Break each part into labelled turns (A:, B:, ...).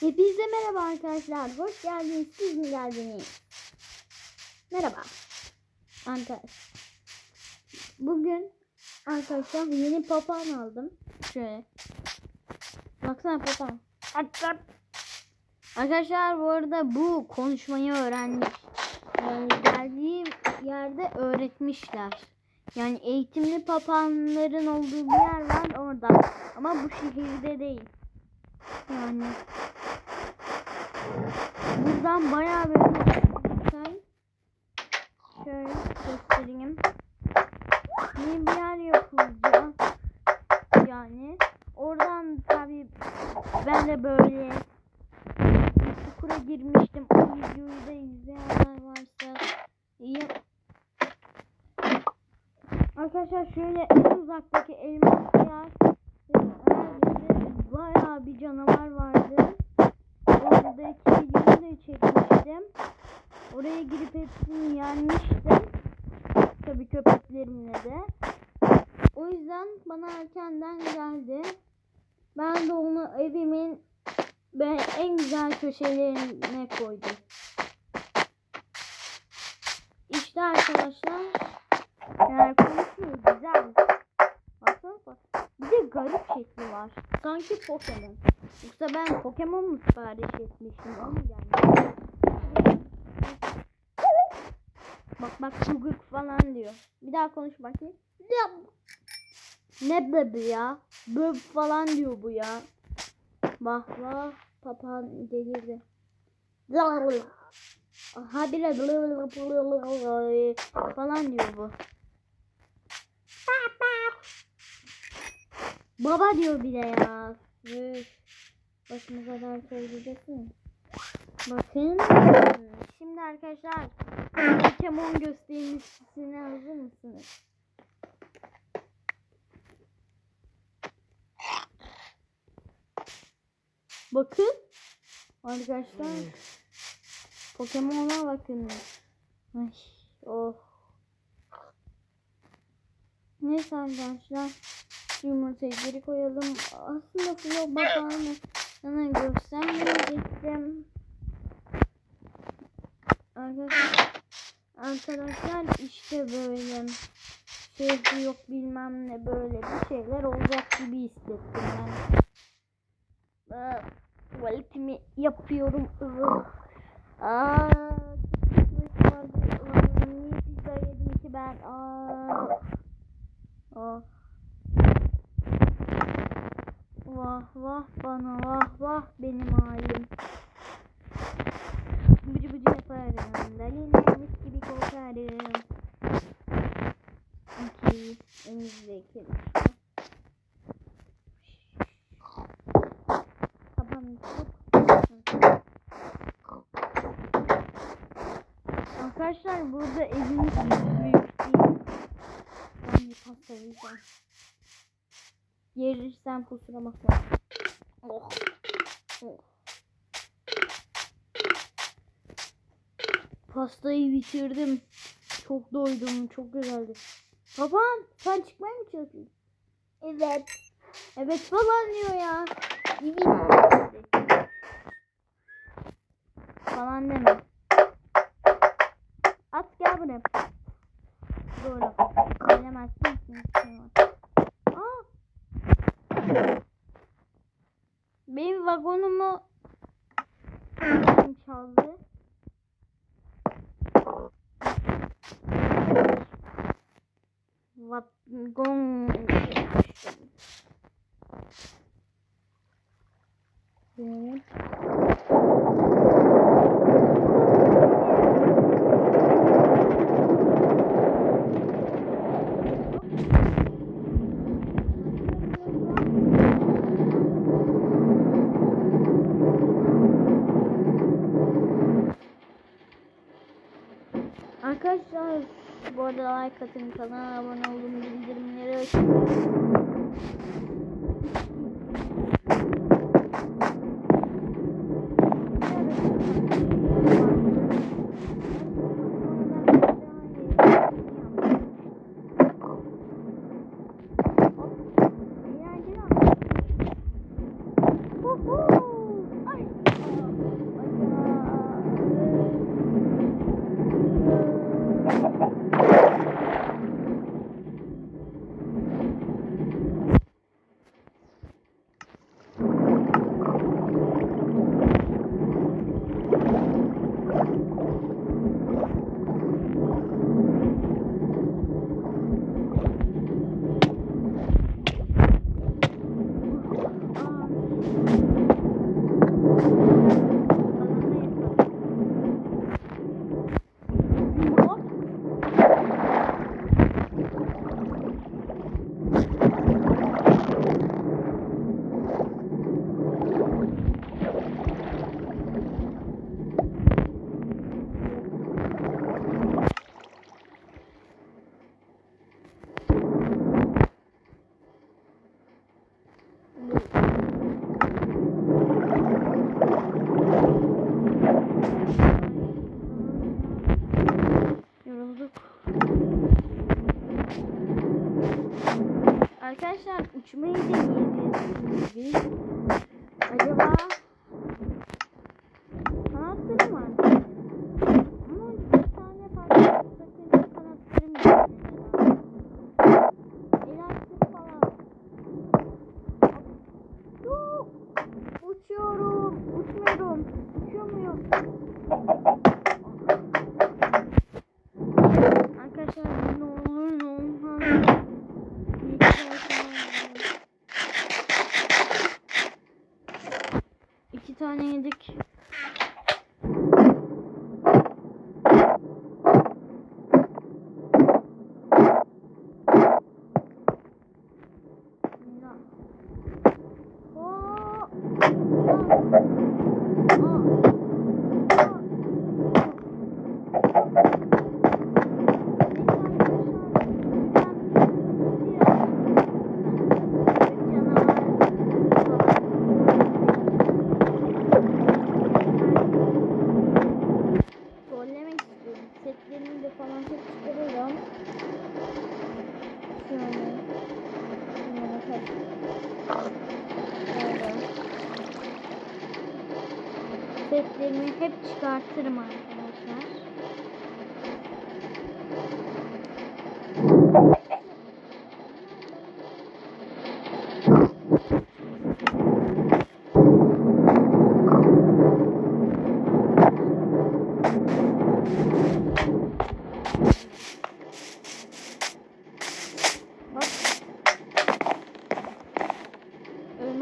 A: Hepinize merhaba arkadaşlar. Hoş geldiniz. Siz mi geldiniz? Merhaba. Arkadaşlar. Bugün arkadaşlar yeni papağan aldım. Şöyle. Baksana papağan. Arkadaşlar bu arada bu konuşmayı öğrenmiş. Yani geldiğim yerde öğretmişler. Yani eğitimli papağanların olduğu bir yer var orada. Ama bu şehirde değil. Yani buradan bayağı güzel şöyle göstereyim. Yeni bir yer yapılacak. Yani oradan tabi ben de böyle bir çukura girmiştim. O videoyu da izleyenler varsa iyi. Arkadaşlar şöyle en uzaktaki elmas yer Eğer bayağı bir canavar vardı. Oradaki videoyu da çekmiştim. Oraya girip hepsini yenmiştim. Tabii köpeklerimle de. O yüzden bana erkenden geldi. Ben de onu evimin ben en güzel köşelerine koydum. İşte arkadaşlar. Yani konuşuyor güzel. Baksana bak. Bir de garip şekli var. Sanki Pokemon. Yoksa ben Pokemon mu sipariş etmiştim? O mu geldi? Bak bak guguk falan diyor. Bir daha konuş bakayım. Ne be bu ya? Böb falan diyor bu ya. Vah vah. Papağan delirdi. Aha bile falan diyor bu. Baba diyor bir de ya. Üf. Başımıza dert söyleyeceksin. Bakın. Şimdi arkadaşlar Pokemon gösterisine hazır mısınız? Bakın. Arkadaşlar. Pokemon'a bakın. Ay, oh. Neyse arkadaşlar. Yumurtayı geri koyalım. Aslında Flo babamı sana göstermeyecektim. Arkadaşlar, arkadaşlar işte böyle şehri yok bilmem ne böyle bir şeyler olacak gibi hissettim ben. Ah, Tuvaletimi yapıyorum. Aa, yiyeceğim. Yerirsen kusura bakma. Oh. oh. Pastayı bitirdim. Çok doydum. Çok güzeldi. Babam sen çıkmaya mı çalışıyorsun? Evet. Evet falan diyor ya. Falan deme. At gel buraya. Doğru. Bilemezsin. Benim vagonumu kim çaldı? Vagon. Evet. Arkadaşlar bu arada like atın kanala abone olun bildirimleri açın. Uçmayı deneyeceğiz şimdi. Acaba kanatları var. Ama bir tane farklı sakınca kanatlarım yok mesela. Elastik falan. Yok. Uçuyorum. Uçmuyorum. Uçuyor muyum? Arkadaşlar ne olur ne olmaz. Bir tane olmaz. İki tane yedik. Bismillah. Oo! Trollemek istiyorum. Setlerimi de falan hep çıkarırım. Şöyle. Şuna bakalım. Böyle. Setlerimi hep çıkartırım arkadaşlar. Bak.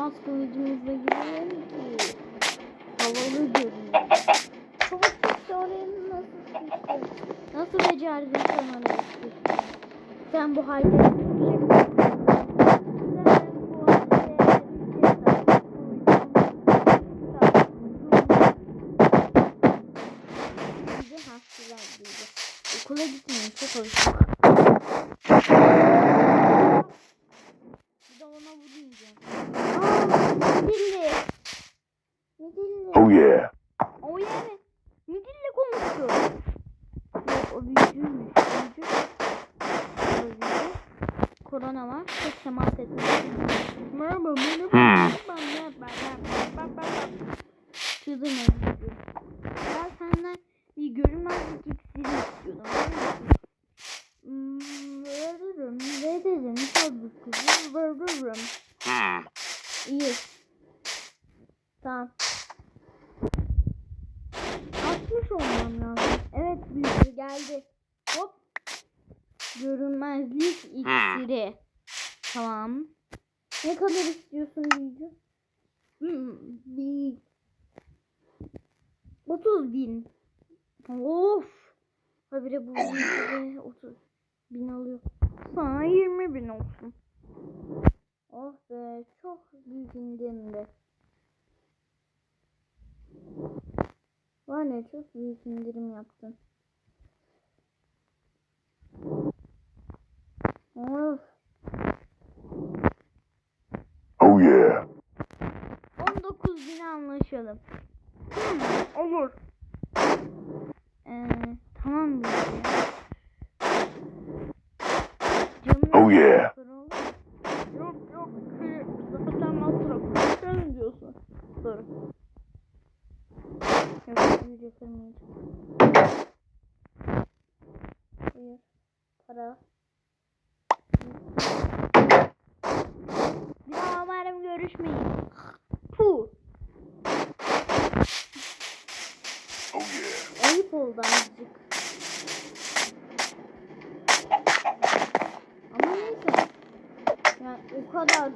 A: Elmas kılıcımızla girelim ki havalı görünüyor. Çok kötü oraya nasıl sıçtın? Nasıl becerdin sen sıçtın? Sen bu halde bizi. Okula gitmeyin çok alışık. Bir de ona vurmayacağım. Aa, midilli. Midilli.
B: Oh yeah.
A: O yani. Midilli konuştu. Yok o büyücüymüş. Büyücü. O büyücü. Korona var. Tek temas etmiş. Merhaba merhaba.
B: Hmm.
A: Merhaba merhaba. Çığdım ben. Ben senden bir görünmezlik iksiri istiyordum. Hmm, veririm, veririm. Tabii kızım, veririm.
B: Hmm.
A: İyi. Tamam. Olmam lazım. Evet büyücü geldi. Hop. Görünmezlik iksiri. Tamam. Ne kadar istiyorsun büyücü? Hmm, bir 30 bin. Of. Habire bu büyücü 30 bin alıyor. Sana 20 bin olsun. Oh be çok büyük indirimde. Var ne çok büyük indirim yaptın. Of.
B: Oh yeah.
A: 19 bine anlaşalım. Hmm, olur. Ee, tamam bir şey.
B: Oh yeah.
A: Yok yok. Şey, zaten masraf. Sen diyorsun. Doğru. Yok video kırmayacağım. Buyur. Para. Bir daha umarım görüşmeyiz. Puh.
B: Oh yeah.
A: Ayıp oldu azıcık. Ama neyse. Yani o kadar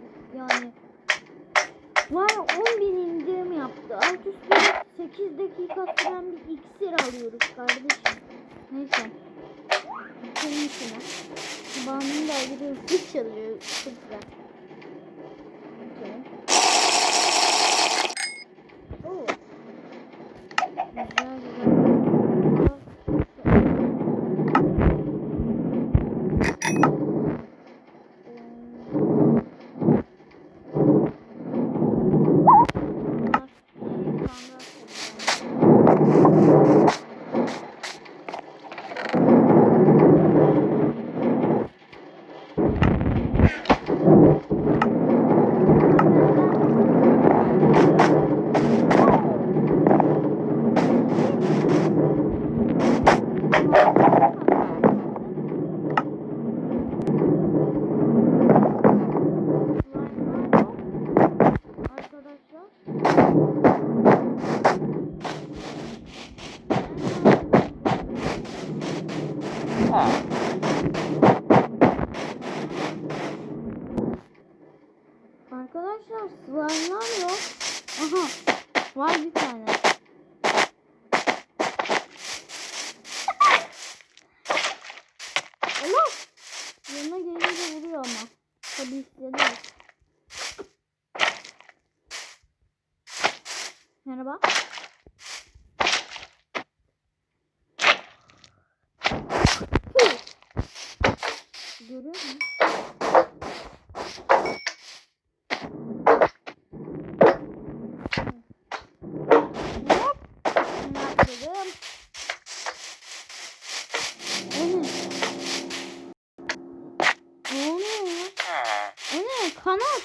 A: Kanat.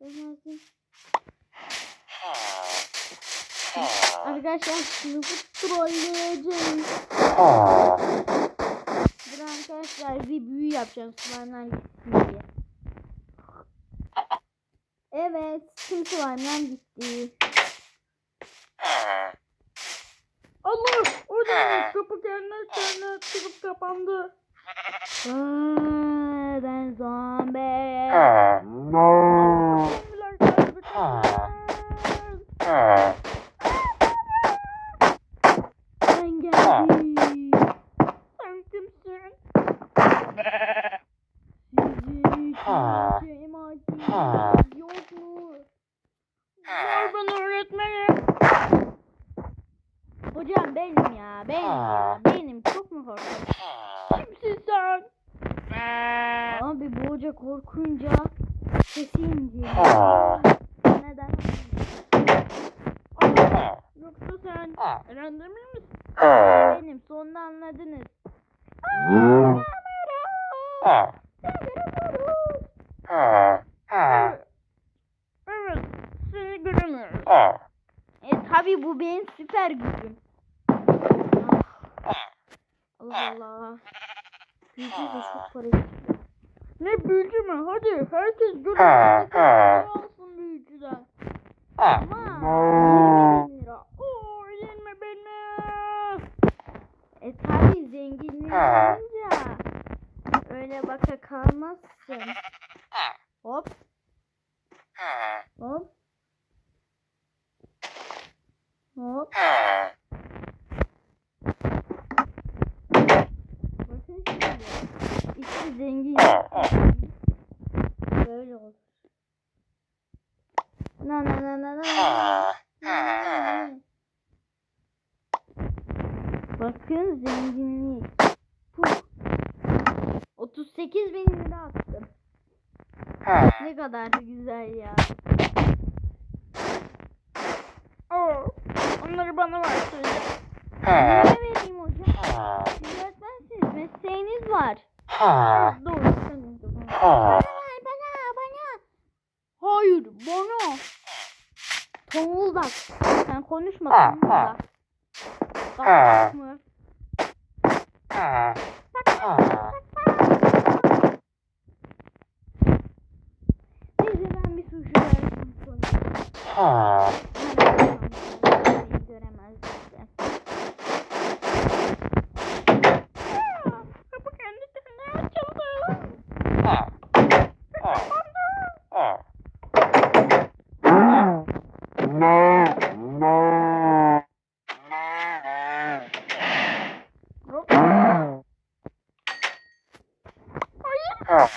A: Görmezdim. Arkadaşlar sınıfı trolleyeceğim. Dur arkadaşlar bir büyü yapacağım slime'lar gitsin diye. Evet tüm slime'lar gitti. Allah! O ne? Kapı kendine kendine çıkıp kapandı. Aa, ben zombi. Zombiler geldi. Ben geldim. Sen kimsin? Sizi çiğneyeceğim acil. Yok mu? Var bana öğretmenim. Hocam benim ya. Benim ya. Benim. Çok mu korkunç? Kimsin sen? Abi bu hoca korkunca sesi inceliyor. Neden? Aa, Yoksa sen Erendemir misin? Benim. Sonunda anladınız. Evet. Seni göremiyoruz. E tabi bu benim süper gücüm. Ah. Allah Allah. Büyücü de çok para. Ne büyücü mü? Hadi herkes görüyor. alsın büyücüden. Ama 20 bin lira. Oo 20 bin lira. E tabi zenginliği olunca öyle baka kalmazsın. Hop hop hop. Bakın şimdi. İşte zengin. Böyle olur. Na na na na na. na, na. Bakın zenginlik. Puh. 38 bin lira attım. Ne kadar da güzel ya. Oo, onları bana versene. Ne vereyim hocam? Siz öğretmensiniz. Mesleğiniz var. Doğru. Bana. Bana bana. Hayır bana. Tonguldak. Sen konuşma Tonguldak. Bak mı? Neyse ben bir suçu verdim Hayır.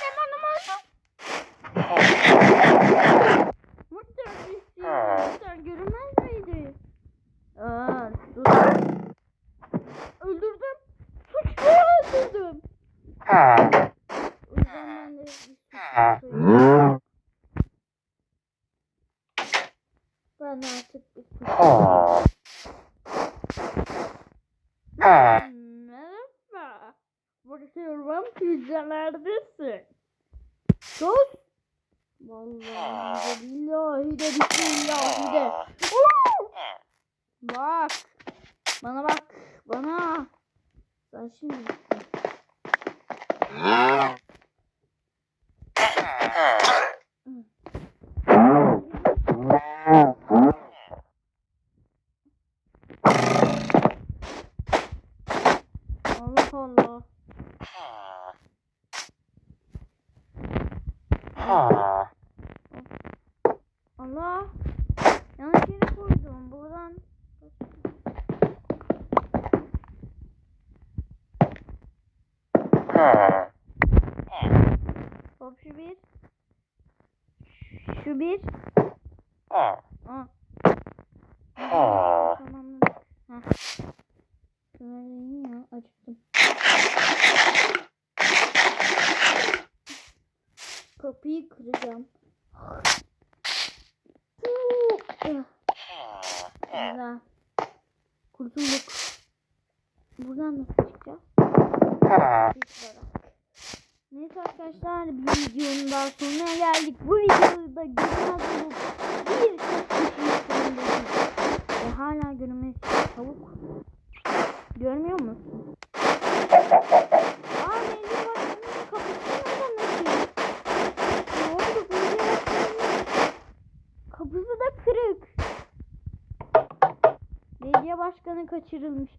A: Ahide bitti ya ahide. Bak. Bana bak. Bana. Ben şimdi. Şu bir. Aa. Tamamladık. Heh. Şöyle ya açtım. Kapıyı kıracağım. Güzel. Kurtulduk. Buradan nasıl çıkacağız? Neyse arkadaşlar bir videonun daha sonuna geldik. Bu videoda görünmez bir çok kişi sonundayız. Ve hala görünmez tavuk. Görmüyor musun? Aa belediye başkanının kapısı açık? Ne oldu kapısı da kırık. Belediye başkanı kaçırılmış.